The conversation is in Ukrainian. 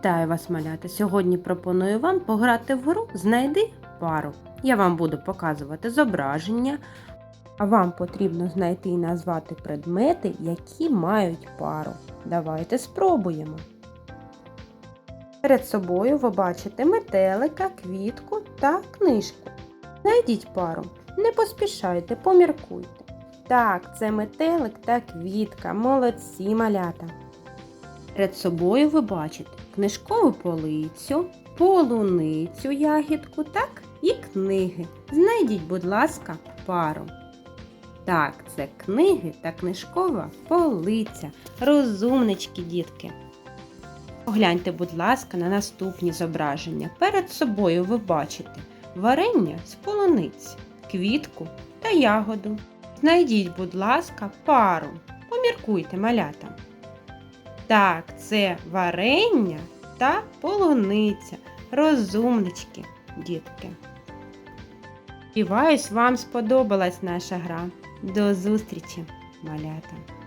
Вітаю вас, малята! Сьогодні пропоную вам пограти в гру Знайди пару. Я вам буду показувати зображення, а вам потрібно знайти і назвати предмети, які мають пару. Давайте спробуємо. Перед собою ви бачите метелика, квітку та книжку. Знайдіть пару. Не поспішайте, поміркуйте. Так, це метелик та квітка. Молодці малята. Перед собою ви бачите книжкову полицю, полуницю ягідку, так, і книги. Знайдіть, будь ласка, пару. Так, це книги та книжкова полиця. Розумнички, дітки. Погляньте, будь ласка, на наступні зображення. Перед собою ви бачите варення з полуниць, квітку та ягоду. Знайдіть, будь ласка, пару. Поміркуйте, малята. Так, це варення та полуниця. Розумнички, дітки. Сподіваюсь, вам сподобалась наша гра. До зустрічі, малята!